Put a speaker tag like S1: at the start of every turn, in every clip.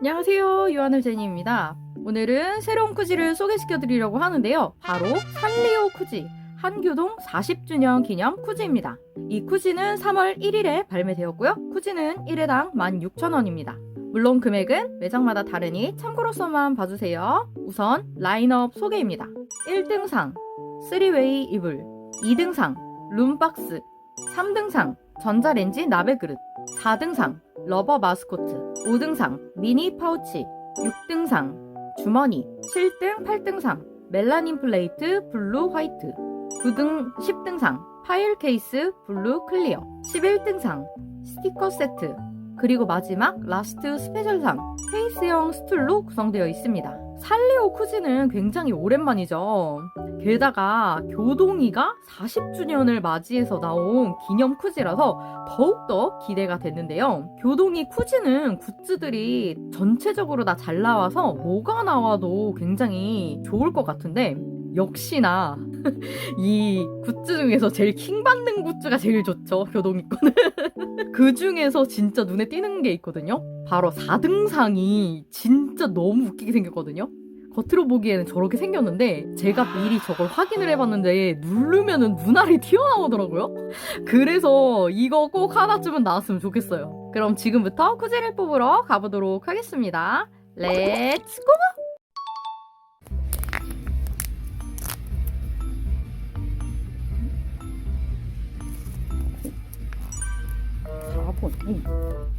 S1: 안녕하세요. 유하늘 제니입니다. 오늘은 새로운 쿠지를 소개시켜 드리려고 하는데요. 바로 산리오 쿠지. 한교동 40주년 기념 쿠지입니다. 이 쿠지는 3월 1일에 발매되었고요. 쿠지는 1회당 16,000원입니다. 물론 금액은 매장마다 다르니 참고로서만 봐주세요. 우선 라인업 소개입니다. 1등상 3웨이 이불 2등상 룸박스 3등상 전자레인지 나베 그릇 4등상 러버 마스코트. 5등상 미니 파우치. 6등상 주머니. 7등 8등상 멜라닌 플레이트 블루 화이트. 9등 10등상 파일 케이스 블루 클리어. 11등상 스티커 세트. 그리고 마지막 라스트 스페셜상 페이스형 스툴로 구성되어 있습니다. 살리오 쿠지는 굉장히 오랜만이죠. 게다가 교동이가 40주년을 맞이해서 나온 기념 쿠지라서 더욱더 기대가 됐는데요. 교동이 쿠지는 굿즈들이 전체적으로 다 잘 나와서 뭐가 나와도 굉장히 좋을 것 같은데 역시나 이 굿즈 중에서 제일 킹받는 굿즈가 제일 좋죠. 교동이 거는. 그 중에서 진짜 눈에 띄는 게 있거든요. 바로 4등상이 진짜 너무 웃기게 생겼거든요. 겉으로 보기에는 저렇게 생겼는데 제가 미리 저걸 확인을 해봤는데 누르면은 눈알이 튀어나오더라고요. 그래서 이거 꼭 하나쯤은 나왔으면 좋겠어요. 그럼 지금부터 쿠지를 뽑으러 가보도록 하겠습니다. 렛츠 고! 사 번.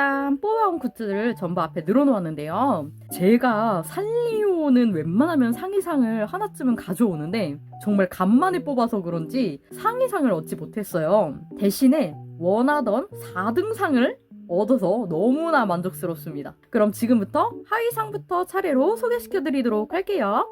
S1: 짠! 뽑아온 굿즈를 전부 앞에 늘어놓았는데요. 제가 산리오는 웬만하면 상의상을 하나쯤은 가져오는데 정말 간만에 뽑아서 그런지 상의상을 얻지 못했어요. 대신에 원하던 4등상을 얻어서 너무나 만족스럽습니다. 그럼 지금부터 하위상부터 차례로 소개시켜 드리도록 할게요.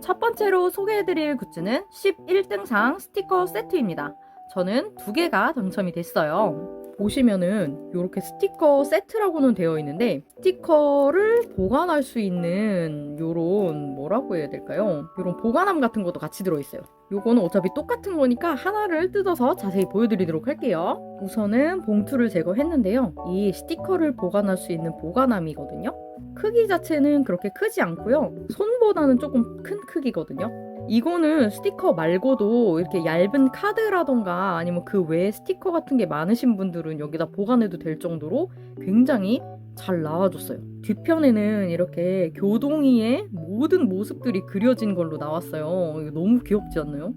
S1: 첫 번째로 소개해드릴 굿즈는 11등상 스티커 세트입니다. 저는 두 개가 당첨이 됐어요. 보시면은 이렇게 스티커 세트라고는 되어 있는데 스티커를 보관할 수 있는 요런 뭐라고 해야 될까요? 요런 보관함 같은 것도 같이 들어있어요. 요거는 어차피 똑같은 거니까 하나를 뜯어서 자세히 보여드리도록 할게요. 우선은 봉투를 제거했는데요. 이 스티커를 보관할 수 있는 보관함이거든요. 크기 자체는 그렇게 크지 않고요. 손보다는 조금 큰 크기거든요. 이거는 스티커 말고도 이렇게 얇은 카드라던가 아니면 그 외에 스티커 같은 게 많으신 분들은 여기다 보관해도 될 정도로 굉장히 잘 나와줬어요. 뒤편에는 이렇게 교동이의 모든 모습들이 그려진 걸로 나왔어요. 너무 귀엽지 않나요?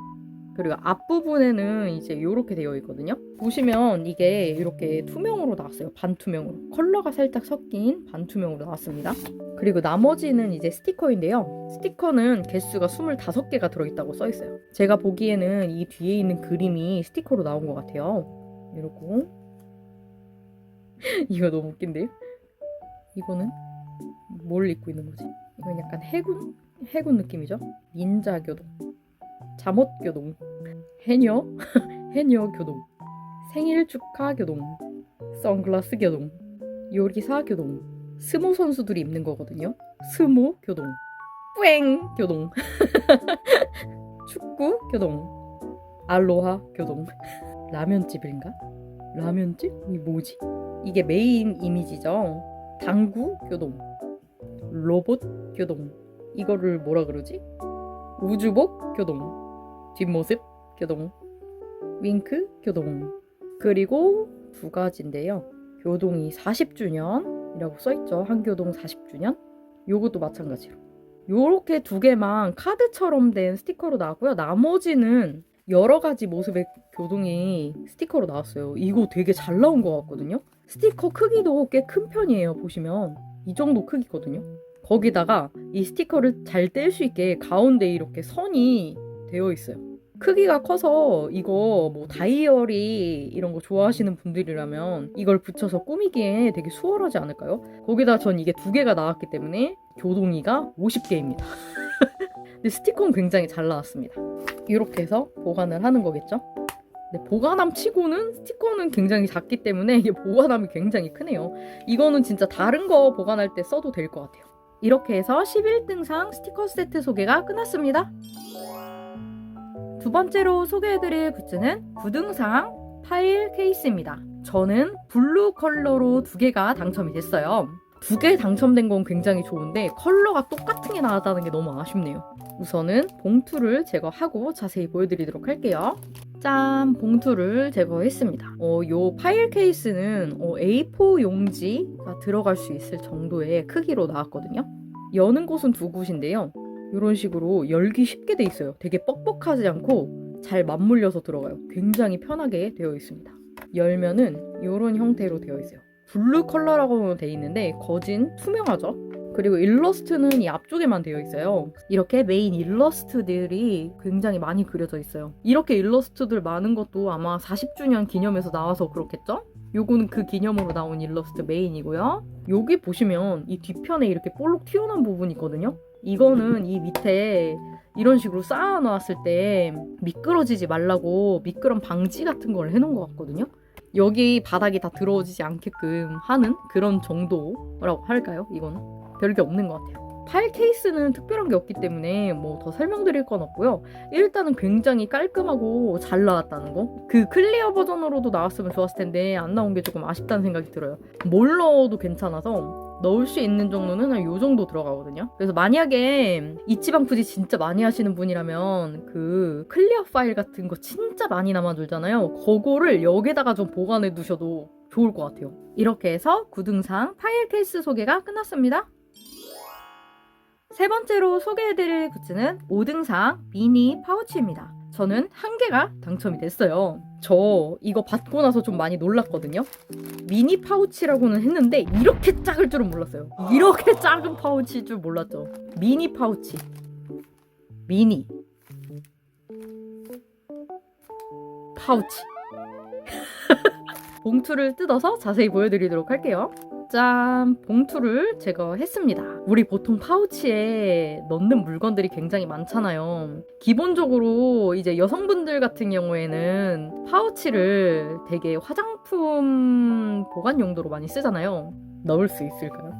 S1: 그리고 앞부분에는 이제 이렇게 되어 있거든요. 보시면 이게 이렇게 투명으로 나왔어요. 반투명으로. 컬러가 살짝 섞인 반투명으로 나왔습니다. 그리고 나머지는 이제 스티커인데요. 스티커는 개수가 25개가 들어있다고 써있어요. 제가 보기에는 이 뒤에 있는 그림이 스티커로 나온 것 같아요. 이러고. 이거 너무 웃긴데요? 이거는 뭘 입고 있는 거지? 이건 약간 해군? 해군 느낌이죠? 닌자 교동. 잠옷 교동. 해녀? 해녀 교동. 생일 축하 교동. 선글라스 교동. 요리사 교동. 스모 선수들이 입는 거거든요. 스모 교동. 뿌앵 교동. 축구 교동. 알로하 교동. 라면집인가? 라면집? 이 뭐지? 이게 메인 이미지죠. 당구 교동. 로봇 교동. 이거를 뭐라 그러지? 우주복 교동. 뒷모습 교동. 윙크 교동. 그리고 두 가지인데요. 교동이 40주년이라고 써있죠. 한교동 40주년. 요것도 마찬가지로. 요렇게 두 개만 카드처럼 된 스티커로 나왔고요. 나머지는 여러 가지 모습의 교동이 스티커로 나왔어요. 이거 되게 잘 나온 것 같거든요. 스티커 크기도 꽤 큰 편이에요. 보시면 이 정도 크기거든요. 거기다가 이 스티커를 잘 뗄 수 있게 가운데 이렇게 선이 되어 있어요. 크기가 커서 이거 뭐 다이어리 이런 거 좋아하시는 분들이라면 이걸 붙여서 꾸미기에 되게 수월하지 않을까요? 거기다 전 이게 두 개가 나왔기 때문에 교동이가 50개입니다. 근데 스티커는 굉장히 잘 나왔습니다. 이렇게 해서 보관을 하는 거겠죠? 네, 보관함 치고는 스티커는 굉장히 작기 때문에 이게 보관함이 굉장히 크네요. 이거는 진짜 다른 거 보관할 때 써도 될 것 같아요. 이렇게 해서 11등상 스티커 세트 소개가 끝났습니다. 두 번째로 소개해드릴 굿즈는 9등상 파일 케이스입니다. 저는 블루 컬러로 두 개가 당첨이 됐어요. 두 개 당첨된 건 굉장히 좋은데 컬러가 똑같은 게 나왔다는 게 너무 아쉽네요. 우선은 봉투를 제거하고 자세히 보여드리도록 할게요. 짠! 봉투를 제거했습니다. 어, 요 파일 케이스는 어, A4 용지가 들어갈 수 있을 정도의 크기로 나왔거든요. 여는 곳은 두 곳인데요. 이런 식으로 열기 쉽게 돼 있어요. 되게 뻑뻑하지 않고 잘 맞물려서 들어가요. 굉장히 편하게 되어 있습니다. 열면은 이런 형태로 되어 있어요. 블루 컬러라고 되어 있는데 거진 투명하죠. 그리고 일러스트는 이 앞쪽에만 되어 있어요. 이렇게 메인 일러스트들이 굉장히 많이 그려져 있어요. 이렇게 일러스트들 많은 것도 아마 40주년 기념해서 나와서 그렇겠죠? 요거는 그 기념으로 나온 일러스트 메인이고요. 여기 보시면 이 뒤편에 이렇게 볼록 튀어나온 부분이 있거든요. 이거는 이 밑에 이런 식으로 쌓아놨을 때 미끄러지지 말라고 미끄럼 방지 같은 걸 해놓은 것 같거든요. 여기 바닥이 다 들어오지 않게끔 하는 그런 정도라고 할까요? 이거는 별게 없는 것 같아요. 파일 케이스는 특별한 게 없기 때문에 뭐 더 설명드릴 건 없고요. 일단은 굉장히 깔끔하고 잘 나왔다는 거. 그 클리어 버전으로도 나왔으면 좋았을 텐데 안 나온 게 조금 아쉽다는 생각이 들어요. 뭘 넣어도 괜찮아서 넣을 수 있는 정도는 한 요 정도 들어가거든요. 그래서 만약에 이치방 푸지 진짜 많이 하시는 분이라면 그 클리어 파일 같은 거 진짜 많이 남아돌잖아요. 그거를 여기다가 좀 보관해 두셔도 좋을 것 같아요. 이렇게 해서 9등상 파일 케이스 소개가 끝났습니다. 세 번째로 소개해드릴 굿즈는 5등상 미니 파우치입니다. 저는 한 개가 당첨이 됐어요. 저 이거 받고 나서 좀 많이 놀랐거든요. 미니 파우치라고는 했는데 이렇게 작을 줄은 몰랐어요. 이렇게 작은 파우치일 줄 몰랐죠. 미니 파우치. 미니. 파우치. 봉투를 뜯어서 자세히 보여드리도록 할게요. 짠! 봉투를 제거했습니다. 우리 보통 파우치에 넣는 물건들이 굉장히 많잖아요. 기본적으로 이제 여성분들 같은 경우에는 파우치를 되게 화장품 보관 용도로 많이 쓰잖아요. 넣을 수 있을까요?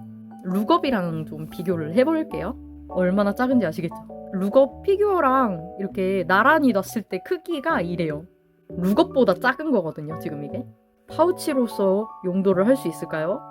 S1: 룩업이랑 좀 비교를 해볼게요. 얼마나 작은지 아시겠죠? 룩업 피규어랑 이렇게 나란히 놨을 때 크기가 이래요. 룩업보다 작은 거거든요, 지금 이게. 파우치로서 용도를 할 수 있을까요?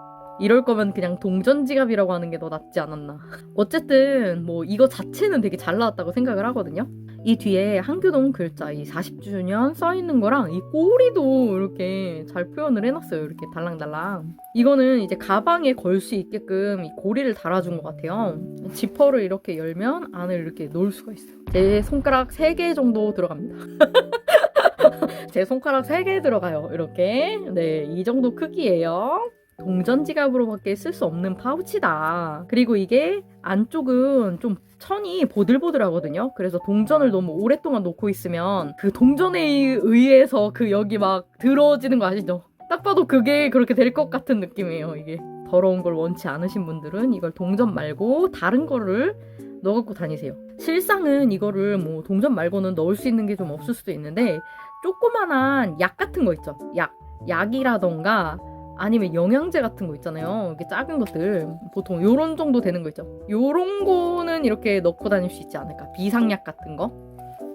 S1: 이럴 거면 그냥 동전 지갑이라고 하는 게 더 낫지 않았나. 어쨌든 뭐 이거 자체는 되게 잘 나왔다고 생각을 하거든요. 이 뒤에 한교동 글자 이 40주년 써 있는 거랑 이 꼬리도 이렇게 잘 표현을 해놨어요. 이렇게 달랑달랑. 이거는 이제 가방에 걸 수 있게끔 이 고리를 달아준 것 같아요. 지퍼를 이렇게 열면 안을 이렇게 놓을 수가 있어요. 제 손가락 3개 정도 들어갑니다. 제 손가락 3개 들어가요. 이렇게. 네, 이 정도 크기예요. 동전 지갑으로밖에 쓸 수 없는 파우치다. 그리고 이게 안쪽은 좀 천이 보들보들하거든요. 그래서 동전을 너무 오랫동안 놓고 있으면 그 동전에 의해서 그 여기 막 들어지는 거 아시죠? 딱 봐도 그게 그렇게 될 것 같은 느낌이에요, 이게. 더러운 걸 원치 않으신 분들은 이걸 동전 말고 다른 거를 넣어갖고 다니세요. 실상은 이거를 뭐 동전 말고는 넣을 수 있는 게 좀 없을 수도 있는데 조그만한 약 같은 거 있죠. 약. 약이라던가 아니면 영양제 같은 거 있잖아요. 이렇게 작은 것들. 보통 요런 정도 되는 거 있죠. 요런 거는 이렇게 넣고 다닐 수 있지 않을까. 비상약 같은 거.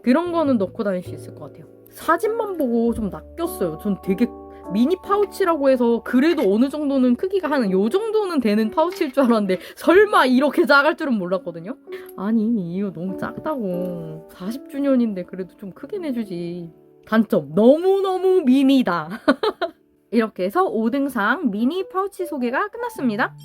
S1: 그런 거는 넣고 다닐 수 있을 것 같아요. 사진만 보고 좀 낚였어요. 전 되게 미니 파우치라고 해서 그래도 어느 정도는 크기가 한 요 정도는 되는 파우치일 줄 알았는데 설마 이렇게 작을 줄은 몰랐거든요. 아니 이거 너무 작다고 40주년인데 그래도 좀 크게 내주지. 단점 너무너무 미니다. 이렇게 해서 5등상 미니 파우치 소개가 끝났습니다.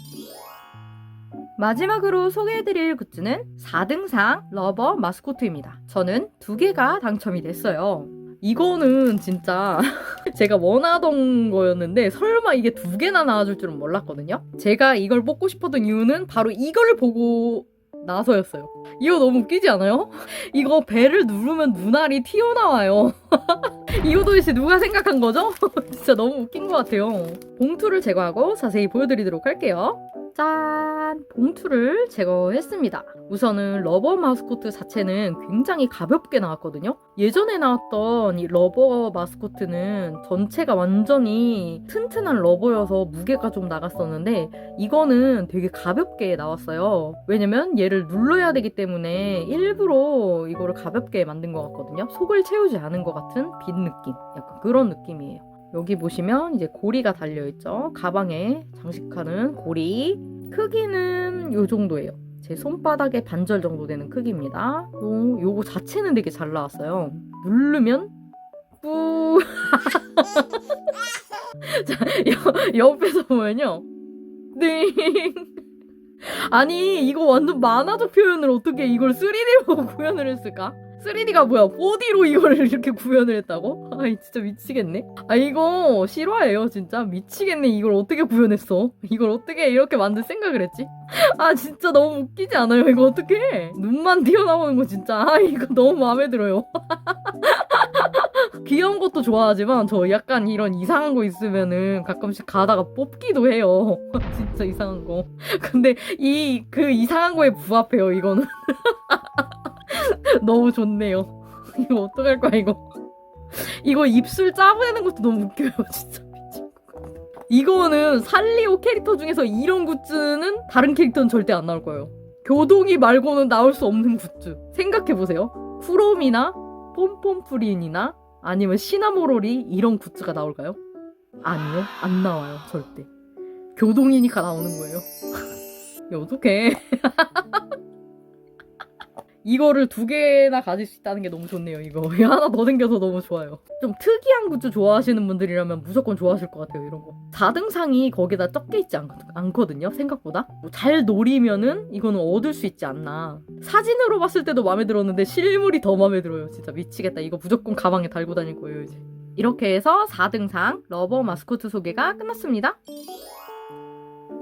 S1: 마지막으로 소개해드릴 굿즈는 4등상 러버 마스코트입니다. 저는 두 개가 당첨이 됐어요. 이거는 진짜 제가 원하던 거였는데 설마 이게 두 개나 나와줄 줄은 몰랐거든요. 제가 이걸 뽑고 싶었던 이유는 바로 이걸 보고 나서였어요. 이거 너무 웃기지 않아요? 이거 배를 누르면 눈알이 튀어나와요. 이거 도대체 누가 생각한 거죠? 진짜 너무 웃긴 것 같아요. 봉투를 제거하고 자세히 보여드리도록 할게요. 짠! 봉투를 제거했습니다. 우선은 러버 마스코트 자체는 굉장히 가볍게 나왔거든요. 예전에 나왔던 이 러버 마스코트는 전체가 완전히 튼튼한 러버여서 무게가 좀 나갔었는데 이거는 되게 가볍게 나왔어요. 왜냐면 얘를 눌러야 되기 때문에 일부러 이거를 가볍게 만든 것 같거든요. 속을 채우지 않은 것 같은 빈 느낌. 약간 그런 느낌이에요. 여기 보시면 이제 고리가 달려있죠. 가방에 장식하는 고리. 크기는 요 정도예요. 제 손바닥의 반절 정도 되는 크기입니다. 요, 요거 자체는 되게 잘 나왔어요. 누르면 뿌. 자, 옆, 옆에서 보면요. 띵. 아니, 이거 완전 만화적 표현을 어떻게 이걸 3D로 구현을 했을까? 3D가 뭐야? 4D로 이거를 이렇게 구현을 했다고? 아이, 진짜 미치겠네. 아, 이거 실화예요, 진짜. 미치겠네. 이걸 어떻게 구현했어? 이걸 어떻게 이렇게 만들 생각을 했지? 아, 진짜 너무 웃기지 않아요? 이거 어떻게? 눈만 튀어나오는 거 진짜. 아, 이거 너무 마음에 들어요. 귀여운 것도 좋아하지만 저 약간 이런 이상한 거 있으면은 가끔씩 가다가 뽑기도 해요. 진짜 이상한 거. 근데 이 그 이상한 거에 부합해요, 이거는. 너무 좋네요. 이거 어떡할 거야, 이거. 이거 입술 짜부내는 것도 너무 웃겨요, 진짜. 미친 것 같아. 이거는 살리오 캐릭터 중에서 이런 굿즈는 다른 캐릭터는 절대 안 나올 거예요. 교동이 말고는 나올 수 없는 굿즈. 생각해보세요. 쿠롬이나 폼폼프린이나 아니면 시나모롤이 이런 굿즈가 나올까요? 아니요. 안 나와요. 절대. 교동이니까 나오는 거예요. 야, 어떡해. 이거를 두 개나 가질 수 있다는 게 너무 좋네요, 이거. 하나 더 생겨서 너무 좋아요. 좀 특이한 굿즈 좋아하시는 분들이라면 무조건 좋아하실 것 같아요, 이런 거. 4등상이 거기다 적게 있지 않, 않거든요, 생각보다. 뭐 잘 노리면은 이거는 얻을 수 있지 않나. 사진으로 봤을 때도 마음에 들었는데 실물이 더 마음에 들어요. 진짜 미치겠다. 이거 무조건 가방에 달고 다닐 거예요, 이제. 이렇게 해서 4등상 러버 마스코트 소개가 끝났습니다.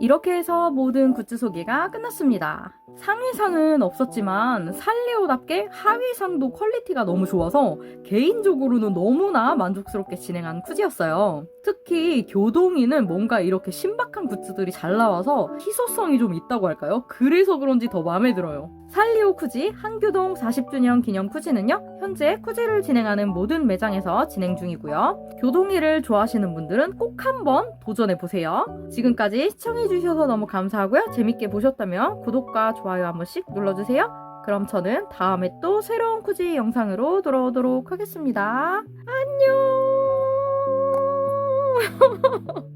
S1: 이렇게 해서 모든 굿즈 소개가 끝났습니다. 상위상은 없었지만 살리오답게 하위상도 퀄리티가 너무 좋아서 개인적으로는 너무나 만족스럽게 진행한 쿠지였어요. 특히 교동이는 뭔가 이렇게 신박한 굿즈들이 잘 나와서 희소성이 좀 있다고 할까요? 그래서 그런지 더 마음에 들어요. 살리오 쿠지 한교동 40주년 기념 쿠지는요, 현재 쿠지를 진행하는 모든 매장에서 진행 중이고요. 교동이를 좋아하시는 분들은 꼭 한번 도전해보세요. 지금까지 시청해주셔서 너무 감사하고요. 재밌게 보셨다면 구독과 좋아요 한 번씩 눌러주세요. 그럼 저는 다음에 또 새로운 쿠지 영상으로 돌아오도록 하겠습니다. 안녕!